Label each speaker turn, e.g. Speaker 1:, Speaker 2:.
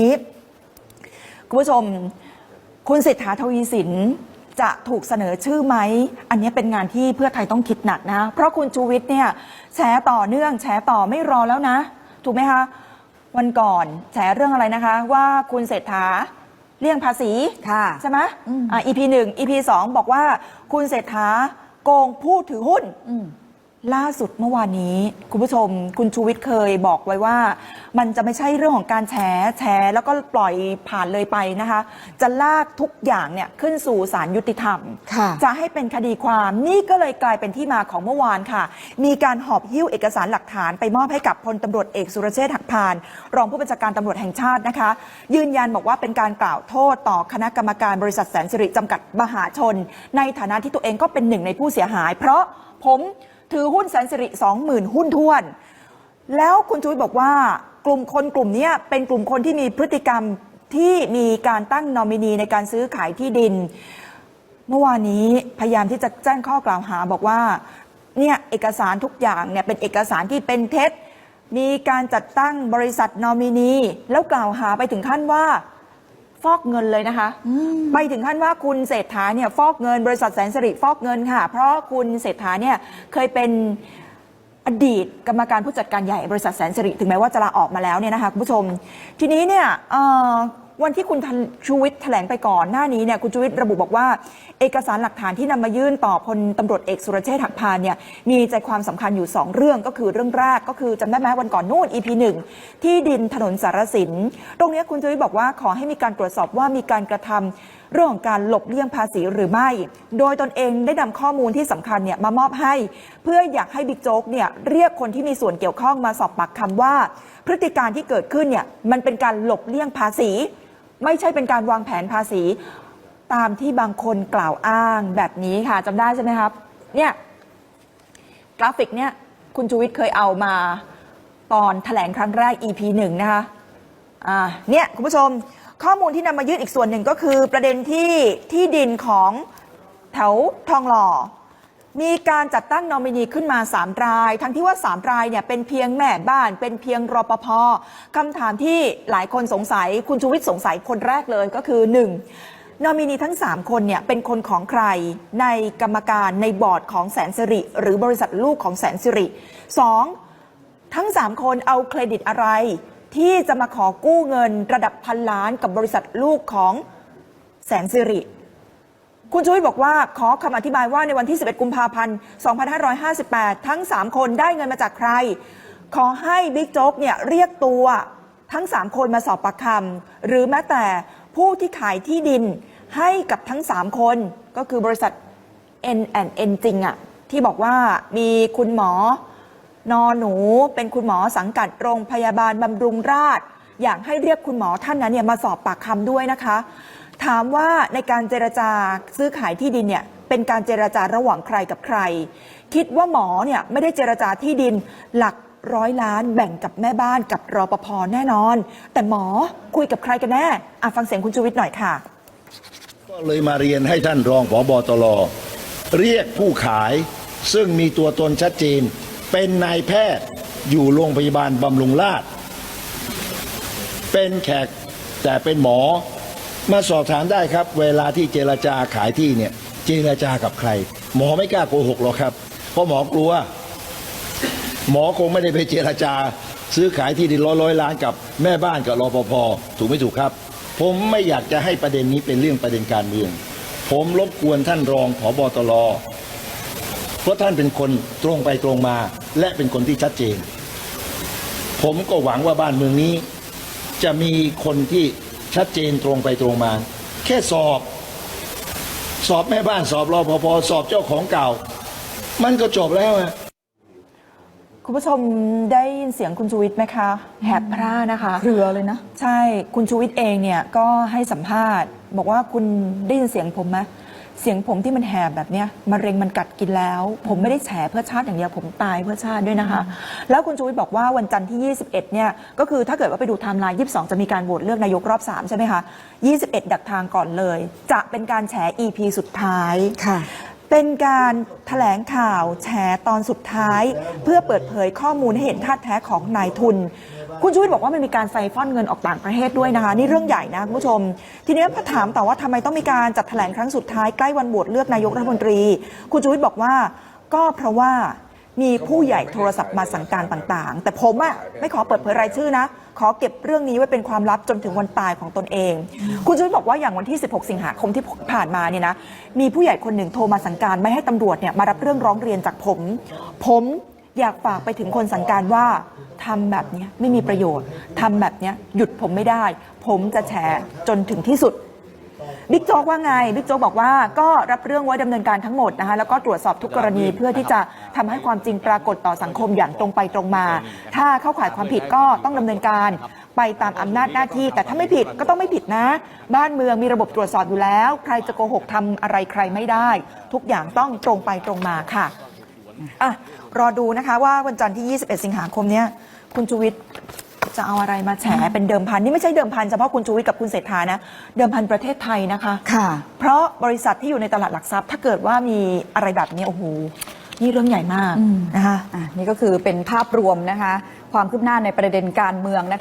Speaker 1: นี้คุณผู้ชม คุณเศรษฐาทวีสินจะถูกเสนอชื่อไหม อันนี้เป็นงานที่เพื่อไทยต้องคิดหนักนะ เพราะคุณชูวิทย์เนี่ยแฉต่อเนื่องแฉต่อไม่รอแล้วนะ ถูกไหมคะ วันก่อนแฉเรื่องอะไรนะคะ ว่าคุณเศรษฐาเลี่ยงภาษี
Speaker 2: ค่ะ
Speaker 1: ใช่ไหม
Speaker 2: อืม
Speaker 1: อ่า EP หนึ่ง EP สองบอกว่าคุณเศรษฐาโกงผู้ถือหุ้น
Speaker 2: อืม
Speaker 1: ล่าสุดเมื่อวานนี้ คุณผู้ชม คุณชูวิทย์เคยบอกไว้ว่า มันจะไม่ใช่เรื่องของการแฉแฉแล้วก็ปล่อยผ่านเลยไปนะคะ จะลากทุกอย่างเนี่ยขึ้นสู่ศาลยุติธรรม
Speaker 2: ค่ะ
Speaker 1: จะให้เป็นคดีความนี่ก็เลยกลายเป็นที่มาของเมื่อวานค่ะ มีการหอบหิ้วเอกสารหลักฐานไปมอบให้กับพลตำรวจเอกสุรเชษฐ์หักพาน รองผู้บัญชาการตำรวจแห่งชาตินะคะ ยืนยันบอกว่าเป็นการกล่าวโทษต่อคณะกรรมการบริษัทแสนสิริจำกัดมหาชน ในฐานะที่ตัวเองก็เป็นหนึ่งในผู้เสียหาย เพราะผม ถือหุ้นแสนสิริ20,000 หุ้นท้วน แล้วคุณชูวิทย์บอกว่ากลุ่มคนกลุ่มนี้เป็นกลุ่มคนที่มีพฤติกรรมที่มีการตั้งนอมินีในการซื้อขายที่ดิน เมื่อวานนี้พยายามที่จะแจ้งข้อกล่าวหาบอกว่าเนี่ยเอกสารทุกอย่างเนี่ยเป็นเอกสารที่เป็นเท็จ มีการจัดตั้งบริษัทนอมินี แล้วกล่าวหาไปถึงขั้นว่า ฟอกเงินเลยนะคะ ไปถึงขั้นว่าคุณเศรษฐาเนี่ยฟอกเงินบริษัทแสนสิริฟอกเงินค่ะ เพราะคุณเศรษฐาเนี่ยเคยเป็นอดีตกรรมการผู้จัดการใหญ่บริษัทแสนสิริถึงแม้ว่าจะลาออกมาแล้วเนี่ยนะคะคุณผู้ชม ทีนี้เนี่ยเอ่อ วันที่คุณชูวิทย์แถลงไปก่อนหน้านี้เนี่ยคุณชูวิทย์ระบุบอกว่า เอกสารหลักฐานที่นำมายื่นต่อพลตำรวจเอกสุรเชษฐ์หักพานเนี่ยมีใจความสำคัญอยู่ 2 เรื่องก็คือเรื่องแรกก็คือจำได้ไหมวันก่อนนู่น EP 1ที่ดินถนนสารสิน ตรงนี้คุณชูวิทย์บอกว่าขอให้มีการตรวจสอบว่ามีการกระทำเรื่องของการหลบเลี่ยงภาษีหรือไม่ โดยตนเองได้นำข้อมูลที่สำคัญเนี่ยมามอบให้ เพื่ออยากให้บิ๊กโจ๊กเนี่ยเรียกคนที่มีส่วนเกี่ยวข้องมาสอบปากคำว่าพฤติการที่เกิดขึ้นเนี่ยมันเป็นการหลบเลี่ยงภาษี ไม่ใช่เป็นการวางแผนภาษี ตามที่บางคนกล่าวอ้างแบบนี้ค่ะจำได้ใช่ไหมครับเนี่ยกราฟิกเนี่ยคุณชูวิทย์เคยเอามาตอนแถลงครั้งแรก EP หนึ่งนะคะอ่าเนี่ยคุณผู้ชมข้อมูลที่นำมายื่นอีกส่วนหนึ่งก็คือประเด็นที่ที่ดินของแถวทองหล่อ มีการจัดตั้งนอมินีขึ้นมา 3 ราย ทั้งที่ว่า 3 รายเนี่ยเป็นเพียงแม่บ้าน เป็นเพียงรปภคำถามที่หลายคนสงสัย คุณชูวิทย์สงสัยคนแรกเลยก็คือ 1. นอมินีทั้ง 3 คนเนี่ยเป็นคนของใครในกรรมการในบอร์ดของแสนสิริ หรือบริษัทลูกของแสนสิริ 2. ทั้ง 3 คนเอาเครดิตอะไร ที่จะมาขอกู้เงินระดับพันล้านกับบริษัทลูกของแสนสิริ คุณชูวิทย์บอกว่าขอคำอธิบายว่าในวันที่ 11 กุมภาพันธ์ 2558 ทั้ง 3 คนได้เงินมาจากใคร ขอให้บิ๊กโจ๊กเนี่ยเรียกตัวทั้ง 3 คนมาสอบปากคำหรือแม้แต่ผู้ที่ขายที่ดินให้กับทั้ง 3 คนก็คือบริษัท N N จริงอะที่บอกว่ามีคุณหมอนอหนูเป็นคุณหมอสังกัดโรงพยาบาลบำรุงราษฎร์อยากให้เรียกคุณหมอท่านนั้นเนี่ยมาสอบปากคำด้วยนะคะ ถามว่าในการเจรจาซื้อขายที่ดินเนี่ยเป็นการเจรจาระหว่างใครกับใคร คิดว่าหมอเนี่ยไม่ได้เจรจาที่ดินหลักร้อยล้านแบ่งกับแม่บ้านกับรอปภแน่นอน แต่หมอคุยกับใครกันแน่อะฟังเสียงคุณชูวิทย์หน่อยค่ะ
Speaker 3: ก็เลยมาเรียนให้ท่านรองผอบอตรเรียกผู้ขายซึ่งมีตัวตนชัดเจน เป็นนายแพทย์อยู่โรงพยาบาลบำรุงราษฎร์เป็นแขกแต่เป็นหมอ มาสอบถามได้ครับ เวลาที่เจรจาขายที่เนี่ยเจรจากับใคร หมอไม่กล้าโกหกหรอกครับ เพราะหมอกลัว หมอคงไม่ได้ไปเจรจา ซื้อขายที่ดินร้อยร้อยล้านกับแม่บ้านกับรปภถูกไม่ถูกครับ ผมไม่อยากจะให้ประเด็นนี้เป็นเรื่องประเด็นการเมือง ผมรบกวนท่านรองผอบอตรเพราะท่านเป็นคนตรงไปตรงมา และเป็นคนที่ชัดเจน ผมก็หวังว่าบ้านเมืองนี้ จะมีคนที่ ชัดเจนตรงไปตรงมา แค่สอบ สอบแม่บ้านสอบรอพอสอบเจ้าของเก่า มันก็จบแล้วอะ
Speaker 1: คุณผู้ชมได้ยินเสียงคุณชูวิทย์ไหมคะแหบพร่านะคะ
Speaker 2: เครือเลยนะ
Speaker 1: ใช่คุณชูวิทย์เองเนี่ยก็ให้สัมภาษณ์ บอกว่าคุณได้ยินเสียงผมไหม เสียงผมที่มันแหบแบบเนี้ยมะเร็งมันกัดกินแล้ว ผมไม่ได้แฉเพื่อชาติอย่างเดียวผมตายเพื่อชาติด้วยนะคะ แล้วคุณชูวิทย์บอกว่าวันจันทร์ที่ 21เนี่ยก็คือถ้าเกิดว่าไปดูไทม์ไลน์22 จะมีการโหวตเลือกนายกรอบ 3 ใช่ไหมคะ 21 ดักทางก่อนเลย จะเป็นการแฉ EP สุดท้าย
Speaker 2: ค่ะ
Speaker 1: เป็นการแถลงข่าวแฉตอนสุดท้าย เพื่อเปิดเผยข้อมูลให้เห็นท่าแท้ของนายทุน คุณชูวิทย์บอกว่ามันมีการไซฟอนเงินออกต่างประเทศด้วยนะคะ นี่เรื่องใหญ่นะคุณผู้ชม ทีนี้พอถามต่อว่าทำไมต้องมีการจัดแถลงครั้งสุดท้ายใกล้วันโหวตเลือกนายกรัฐมนตรี คุณชูวิทย์บอกว่าก็เพราะว่า มีผู้ใหญ่โทรศัพท์มาสั่งการต่างๆ แต่ผมอะไม่ขอเปิดเผยรายชื่อนะ ขอเก็บเรื่องนี้ไว้เป็นความลับจนถึงวันตายของตนเอง คุณชูวิทย์บอกว่าอย่างวันที่ 16 สิงหาคมที่ผ่านมาเนี่ยนะ มีผู้ใหญ่คนหนึ่งโทรมาสั่งการไม่ให้ตำรวจเนี่ยมารับเรื่องร้องเรียนจากผม ผมอยากฝากไปถึงคนสั่งการว่าทำแบบนี้ไม่มีประโยชน์ทำแบบนี้หยุดผมไม่ได้ ผมจะแฉจนถึงที่สุด บิ๊กโจ๊กว่าไงบิ๊กโจ๊กบอกว่าก็รับเรื่องไว้ดำเนินการทั้งหมดนะคะแล้วก็ตรวจสอบทุกกรณีเพื่อที่จะทำให้ความจริงปรากฏต่อสังคมอย่างตรงไปตรงมา ถ้าเข้าข่ายความผิดก็ต้องดำเนินการไปตามอำนาจหน้าที่ แต่ถ้าไม่ผิดก็ต้องไม่ผิดนะ บ้านเมืองมีระบบตรวจสอบอยู่แล้ว ใครจะโกหกทำอะไรใครไม่ได้ ทุกอย่างต้องตรงไปตรงมาค่ะอะรอดูนะคะว่าวันจันทร์ที่ 21 สิงหาคมเนี้ยคุณชูวิทย์ จะเอาอะไรมาแฉเป็นเดิมพันนี่ไม่ใช่เดิมพันเฉพาะคุณชูวิทย์กับคุณเศรษฐานะ เดิมพันประเทศไทยนะคะ
Speaker 2: ค่ะ
Speaker 1: เพราะบริษัทที่อยู่ในตลาดหลักทรัพย์ ถ้าเกิดว่ามีอะไรแบบนี้โอ้โหนี่เรื่องใหญ่มากนะคะ
Speaker 2: อะนี่ก็คือเป็นภาพรวมนะคะ ความคืบหน้าในประเด็นการเมืองนะคะ